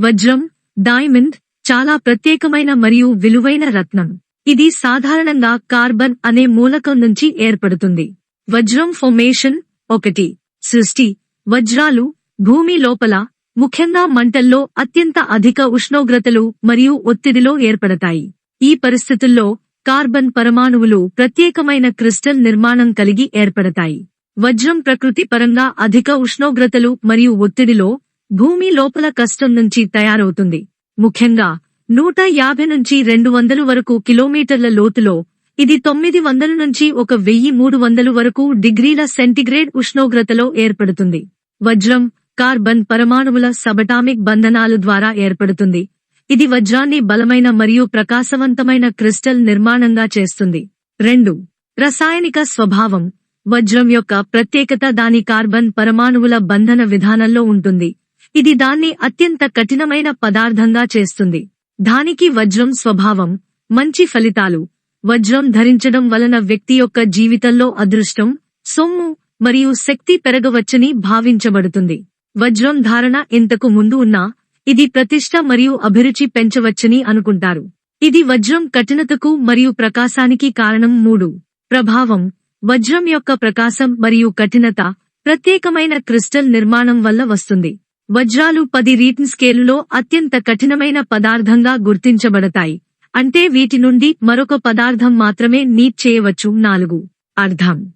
వజ్రం డైమండ్ చాలా ప్రత్యేకమైన మరియు విలువైన రత్నం. ఇది సాధారణంగా కార్బన్ అనే మూలకం నుంచి ఏర్పడుతుంది. వజ్రం ఫార్మేషన్ ఒకటి. సృష్టి. వజ్రాలు భూమి లోపల ముఖ్యంగా మంటల్లో అత్యంత అధిక ఉష్ణోగ్రతలు మరియు ఒత్తిడిలో ఏర్పడతాయి. ఈ పరిస్థితుల్లో కార్బన్ పరమాణువులు ప్రత్యేకమైన క్రిస్టల్ నిర్మాణం కలిగి ఏర్పడతాయి. వజ్రం ప్రకృతి పరంగా అధిక ఉష్ణోగ్రతలు మరియు ఒత్తిడిలో భూమి లోపల కష్టం నుంచి తయారవుతుంది. ముఖ్యంగా నూట యాభై నుంచి రెండు వందలు వరకు కిలోమీటర్ల లోతులో ఇది తొమ్మిది వందల నుంచి ఒక వెయ్యి మూడు వందలు వరకు డిగ్రీల సెంటిగ్రేడ్ ఉష్ణోగ్రతలో ఏర్పడుతుంది. వజ్రం కార్బన్ పరమాణువుల సబటామిక్ బంధనాలు ద్వారా ఏర్పడుతుంది. ఇది వజ్రాన్ని బలమైన మరియు ప్రకాశవంతమైన క్రిస్టల్ నిర్మాణంగా చేస్తుంది. రెండు రసాయనిక స్వభావం. వజ్రం యొక్క ప్రత్యేకత దాని కార్బన్ పరమాణువుల బంధన విధానంలో ఉంటుంది. ఇది దాన్ని అత్యంత కఠినమైన పదార్థంగా చేస్తుంది. దానికి వజ్రం స్వభావం మంచి ఫలితాలు. వజ్రం ధరించడం వలన వ్యక్తి యొక్క జీవితంలో అదృష్టం సొమ్ము మరియు శక్తి పెరగవచ్చని భావించబడుతుంది. వజ్రం ధారణ ఇంతకు ముందు ఉన్నా ఇది ప్రతిష్ట మరియు అభిరుచి పెంచవచ్చని అనుకుంటారు. ఇది వజ్రం కఠినతకు మరియు ప్రకాశానికి కారణం మూడు. ప్రభావం వజ్రం యొక్క ప్రకాశం మరియు కఠినత ప్రత్యేకమైన క్రిస్టల్ నిర్మాణం వల్ల వస్తుంది. వజ్రాలు పది రీటన్ స్కేలులో అత్యంత కఠినమైన పదార్థంగా గుర్తించబడతాయి. అంటే వీటి నుండి మరొక పదార్థం మాత్రమే నీట్ చేయవచ్చు. నాలుగు. అర్థం.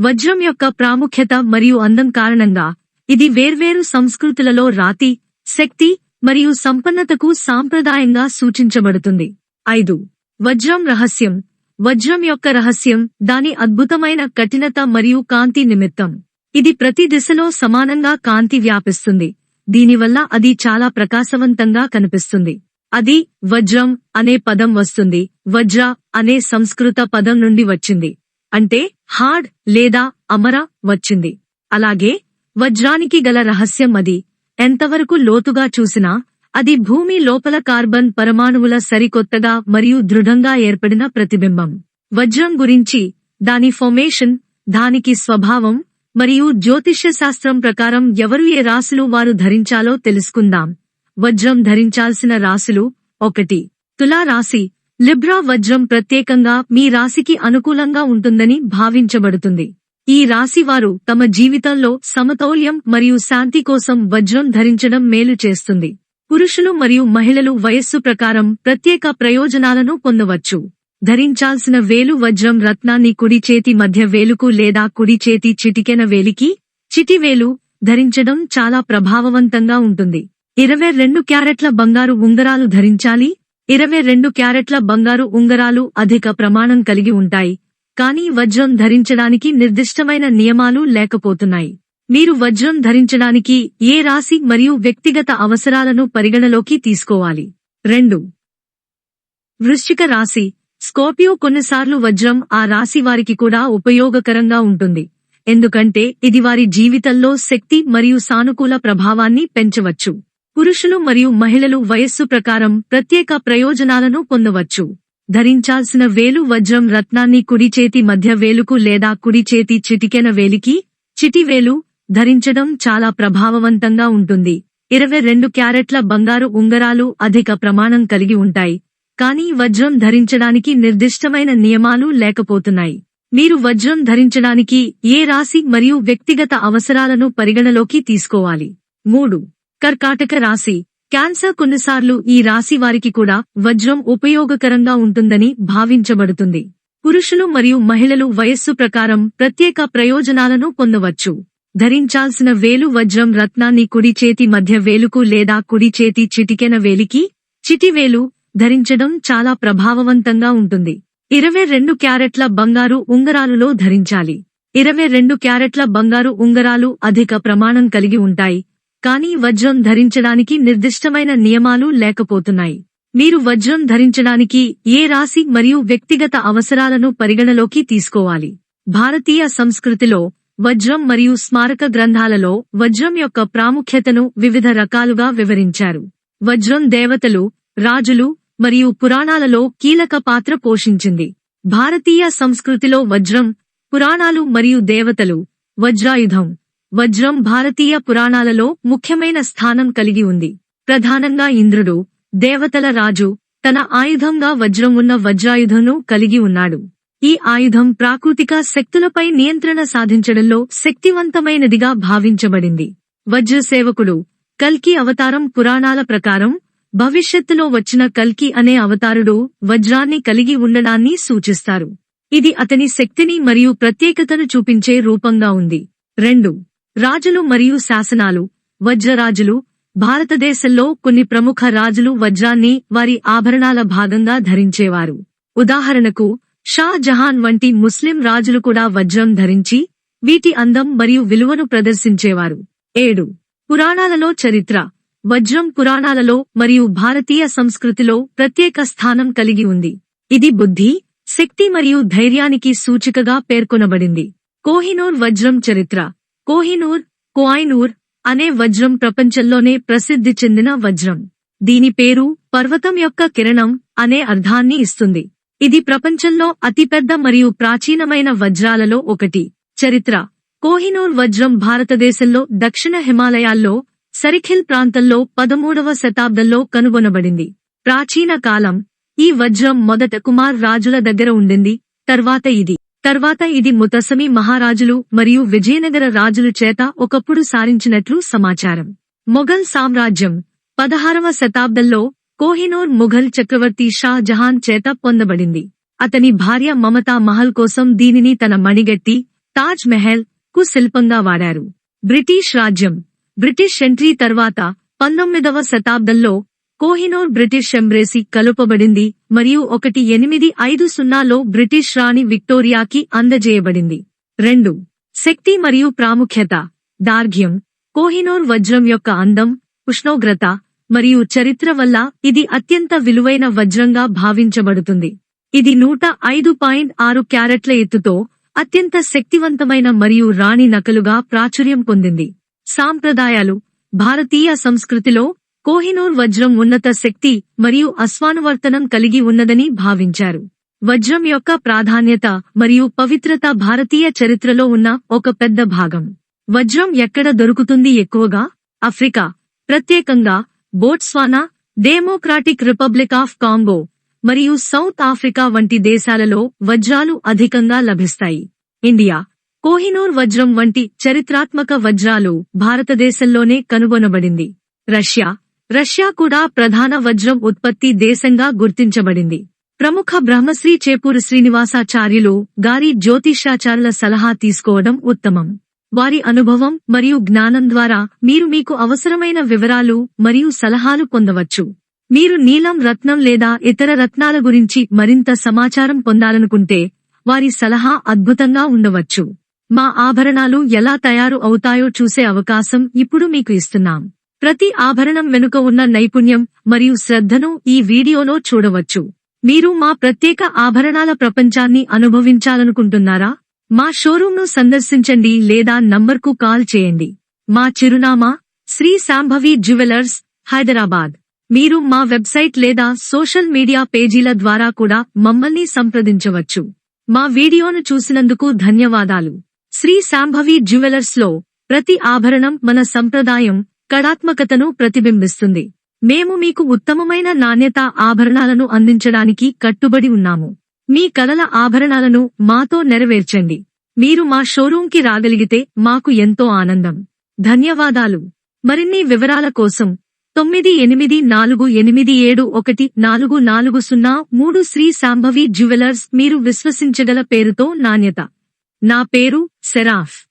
వజ్రం యొక్క ప్రాముఖ్యత మరియు అందం కారణంగా ఇది వేర్వేరు సంస్కృతులలో రాతి శక్తి మరియు సంపన్నతకు సాంప్రదాయంగా సూచించబడుతుంది. ఐదు. వజ్రం రహస్యం. వజ్రం యొక్క రహస్యం దాని అద్భుతమైన కఠినత మరియు కాంతి నిమిత్తం. ఇది ప్రతి దిశలో సమానంగా కాంతి వ్యాపిస్తుంది. దీనివల్ల అది చాలా ప్రకాశవంతంగా కనిపిస్తుంది. అది వజ్రం అనే పదం వస్తుంది. వజ్ర అనే సంస్కృత పదం నుండి వచ్చింది. అంటే హార్డ్ లేదా అమర వచ్చింది. అలాగే వజ్రానికి గల రహస్యం అది. ఎంతవరకు లోతుగా చూసినా అది భూమి లోపల కార్బన్ పరమాణువుల సరికొత్తగా మరియు దృఢంగా ఏర్పడిన ప్రతిబింబం. వజ్రం గురించి దాని ఫార్మేషన్ దానికి స్వభావం మరియు జ్యోతిష్య శాస్త్రం ప్రకారం ఎవరు ఏ రాశులు వారు ధరించాలో తెలుసుకుందాం. వజ్రం ధరించాల్సిన రాశులు ఒకటి. తులా రాశి. లిబ్రా వజ్రం ప్రత్యేకంగా మీ రాశికి అనుకూలంగా ఉంటుందని భావించబడుతుంది. ఈ రాశి వారు తమ జీవితంలో సమతౌల్యం మరియు శాంతి కోసం వజ్రం ధరించడం మేలు చేస్తుంది. పురుషులు మరియు మహిళలు వయస్సు ప్రకారం ప్రత్యేక ప్రయోజనాలను పొందవచ్చు. ధరించాల్సిన వేలు వజ్రం రత్నాన్ని కుడి చేతి మధ్య వేలుకు లేదా కుడి చేతి చిటికెన వేలికి చిటివేలు ధరించడం చాలా ప్రభావవంతంగా ఉంటుంది. ఇరవై రెండు క్యారెట్ల బంగారు ఉంగరాలు ధరించాలి. ఇరవై రెండు క్యారెట్ల బంగారు ఉంగరాలు అధిక ప్రమాణం కలిగి ఉంటాయి. కానీ వజ్రం ధరించడానికి నిర్దిష్టమైన నియమాలు లేకపోతున్నాయి. మీరు వజ్రం ధరించడానికి ఏ రాశి మరియు వ్యక్తిగత అవసరాలను పరిగణలోకి తీసుకోవాలి? రెండు. వృశ్చిక రాశి. స్కోపియో కొన్నిసార్లు వజ్రం ఆ రాశి వారికి కూడా ఉపయోగకరంగా ఉంటుంది. ఎందుకంటే ఇది వారి జీవితంలో శక్తి మరియు సానుకూల ప్రభావాన్ని పెంచవచ్చు. పురుషులు మరియు మహిళలు వయస్సు ప్రకారం ప్రత్యేక ప్రయోజనాలను పొందవచ్చు. ధరించాల్సిన వేలు వజ్రం రత్నాన్ని కుడి చేతి మధ్య వేలుకు లేదా కుడి చేతి చిటికెన వేలికి చిటివేలు ధరించడం చాలా ప్రభావవంతంగా ఉంటుంది. ఇరవై రెండు క్యారెట్ల బంగారు ఉంగరాలు అధిక ప్రమాణం కలిగి ఉంటాయి. కానీ వజ్రం ధరించడానికి నిర్దిష్టమైన నియమాలు లేకపోతున్నాయి. మీరు వజ్రం ధరించడానికి ఏ రాశి మరియు వ్యక్తిగత అవసరాలను పరిగణలోకి తీసుకోవాలి? మూడు. కర్కాటక రాశి. క్యాన్సర్ కొన్నిసార్లు ఈ రాశి వారికి కూడా వజ్రం ఉపయోగకరంగా ఉంటుందని భావించబడుతుంది. పురుషులు మరియు మహిళలు వయస్సు ప్రకారం ప్రత్యేక ప్రయోజనాలను పొందవచ్చు. ధరించాల్సిన వేలు వజ్రం రత్నాన్ని కుడి చేతి మధ్య వేలుకు లేదా కుడి చేతి చిటికెన వేలికి చిటివేలు ధరించడం చాలా ప్రభావవంతంగా ఉంటుంది. ఇరవై రెండు క్యారెట్ల బంగారు ఉంగరాలులో ధరించాలి. ఇరవై రెండు క్యారెట్ల బంగారు ఉంగరాలు అధిక ప్రమాణం కలిగి ఉంటాయి. కానీ వజ్రం ధరించడానికి నిర్దిష్టమైన నియమాలు లేకపోతున్నాయి. మీరు వజ్రం ధరించడానికి ఏ రాశి మరియు వ్యక్తిగత అవసరాలను పరిగణలోకి తీసుకోవాలి? భారతీయ సంస్కృతిలో వజ్రం మరియు స్మారక గ్రంథాలలో వజ్రం యొక్క ప్రాముఖ్యతను వివిధ రకాలుగా వివరించారు. వజ్రం దేవతలు రాజులు మరియు పురాణాలలో కీలక పాత్ర పోషించింది. భారతీయ సంస్కృతిలో వజ్రం పురాణాలు మరియు దేవతలు వజ్రాయుధం. వజ్రం భారతీయ పురాణాలలో ముఖ్యమైన స్థానం కలిగి ఉంది. ప్రధానంగా ఇంద్రుడు దేవతల రాజు తన ఆయుధంగా వజ్రం ఉన్న వజ్రాయుధంను కలిగి ఉన్నాడు. ఈ ఆయుధం ప్రాకృతిక శక్తులపై నియంత్రణ సాధించడంలో శక్తివంతమైనదిగా భావించబడింది. వజ్ర సేవకుడు కల్కి అవతారం పురాణాల ప్రకారం భవిష్యత్తులో వచ్చిన కల్కి అనే అవతారుడు వజ్రాన్ని కలిగి ఉండడాన్ని సూచిస్తారు. ఇది అతని శక్తిని మరియు ప్రత్యేకతను చూపించే రూపంగా ఉంది. రెండు. రాజులు మరియు శాసనాలు. వజ్రరాజులు. భారతదేశంలో కొన్ని ప్రముఖ రాజులు వజ్రాన్ని వారి ఆభరణాల భాగంగా ధరించేవారు. ఉదాహరణకు షా జహాన్ వంటి ముస్లిం రాజులు కూడా వజ్రం ధరించి వీటి అందం మరియు విలువను ప్రదర్శించేవారు. ఏడు. పురాణాలలో చరిత్ర. వజ్రం పురాణాలలో మరియు భారతీయ సంస్కృతిలో ప్రత్యేక స్థానం కలిగి ఉంది. ఇది బుద్ధి శక్తి మరియు ధైర్యానికి సూచికగా పేర్కొనబడింది. కోహినూర్ వజ్రం చరిత్ర. కోహినూర్ కోయినూర్ అనే వజ్రం ప్రపంచంలోనే ప్రసిద్ధి చెందిన వజ్రం. దీని పేరు పర్వతం యొక్క కిరణం అనే అర్థాన్ని ఇస్తుంది. ఇది ప్రపంచంలో అతిపెద్ద మరియు ప్రాచీనమైన వజ్రాలలో ఒకటి. చరిత్ర. కోహినూర్ వజ్రం భారతదేశంలో దక్షిణ హిమాలయాల్లో సరిఖిల్ ప్రాంతంలో పదమూడవ శతాబ్దంలో కనుగొనబడింది. ప్రాచీన కాలం ఈ వజ్రం మొదట కుమార్ రాజుల దగ్గర ఉండింది తర్వాత ఇది. తర్వాత ఇది ముతసమి మహారాజులు మరియు విజయనగర రాజులు చేత ఒకప్పుడు సారించినట్లు సమాచారం. మొఘల్ సామ్రాజ్యం పదహారవ శతాబ్దంలో కోహినూర్ ముఘల్ చక్రవర్తి షా జహాన్ చేత పొందబడింది. అతని భార్య మమతా మహల్ కోసం దీనిని తన మణిగట్టి తాజ్ మెహల్కు శిల్పంగా వాడారు. బ్రిటిష్ రాజ్యం బ్రిటిష్ ఎంట్రీ తర్వాత పంతొమ్మిదవ శతాబ్దంలో కోహినూర్ బ్రిటిష్ ఎంబ్రేసి కలుపబడింది మరియు ఒకటి ఎనిమిది ఐదు సున్నాలో బ్రిటిష్ రాణి విక్టోరియాకి అందజేయబడింది. రెండు. శక్తి మరియు ప్రాముఖ్యత. దార్ఘ్యం. కోహినూర్ వజ్రం యొక్క అందం ఉష్ణోగ్రత మరియు చరిత్ర వల్ల ఇది అత్యంత విలువైన వజ్రంగా భావించబడుతుంది. ఇది నూట ఐదు పాయింట్ ఆరు క్యారెట్ల ఎత్తుతో అత్యంత శక్తివంతమైన మరియు రాణి నకలుగా ప్రాచుర్యం పొందింది. సాంప్రదాయాలు భారతీయ సంస్కృతిలో కోహినూర్ వజ్రం ఉన్నత శక్తి మరియు అస్వానువర్తనం కలిగి ఉన్నదని భావించారు. వజ్రం యొక్క ప్రాధాన్యత మరియు పవిత్రత భారతీయ చరిత్రలో ఉన్న ఒక పెద్ద భాగం. వజ్రం ఎక్కడ దొరుకుతుంది ఎక్కువగా? ఆఫ్రికా. ప్రత్యేకంగా Botswana Democratic Republic of Congo మరియు సౌత్ ఆఫ్రికా వంటి దేశాలలో వజ్రాలు అధికంగా లభిస్తాయి. ఇండియా. కోహినూర్ వజ్రం వంటి చరిత్రాత్మక వజ్రాలు భారతదేశంలోనే కనుగొనబడింది. రష్యా. రష్యా కూడా ప్రధాన వజ్రం ఉత్పత్తి దేశంగా గుర్తించబడింది. ప్రముఖ బ్రహ్మశ్రీ చేపూరు శ్రీనివాసాచార్యులు గారి జ్యోతిషాచారుల సలహా తీసుకోవడం ఉత్తమం. వారి అనుభవం మరియు జ్ఞానం ద్వారా మీరు మీకు అవసరమైన వివరాలు మరియు సలహాలు పొందవచ్చు. మీరు నీలం రత్నం లేదా ఇతర రత్నాల గురించి మరింత సమాచారం పొందాలనుకుంటే వారి సలహా అద్భుతంగా ఉండవచ్చు. మా ఆభరణాలు ఎలా తయారు అవుతాయో చూసే అవకాశం ఇప్పుడు మీకు ఇస్తున్నాం. ప్రతి ఆభరణం వెనుక ఉన్న నైపుణ్యం మరియు శ్రద్ధను ఈ వీడియోలో చూడవచ్చు. మీరు మా ప్రత్యేక ఆభరణాల ప్రపంచాన్ని అనుభవించాలనుకుంటున్నారా? మా షోరూంను సందర్శించండి లేదా నంబర్కు కాల్ చేయండి. మా చిరునామా శ్రీ శాంభవి జ్యువెలర్స్ హైదరాబాద్. మీరు మా వెబ్సైట్ లేదా సోషల్ మీడియా పేజీల ద్వారా కూడా మమ్మల్ని సంప్రదించవచ్చు. మా వీడియోను చూసినందుకు ధన్యవాదాలు. శ్రీ శాంభవి జ్యువెలర్స్లో ప్రతి ఆభరణం మన సంప్రదాయం కళాత్మకతను ప్రతిబింబిస్తుంది. మేము మీకు ఉత్తమమైన నాణ్యత ఆభరణాలను అందించడానికి కట్టుబడి ఉన్నాము. మీ కలల ఆభరణాలను మాతో నెరవేర్చండి. మీరు మా షోరూంకి రాగలిగితే మాకు ఎంతో ఆనందం. ధన్యవాదాలు. మరిన్ని వివరాల కోసం తొమ్మిది ఎనిమిది నాలుగు ఎనిమిది ఏడు ఒకటి నాలుగు నాలుగు సున్నా మూడు శ్రీ శాంభవి జ్యువెలర్స్ మీరు విశ్వసించగల పేరుతో నాణ్యత. నా పేరు సెరాఫ్.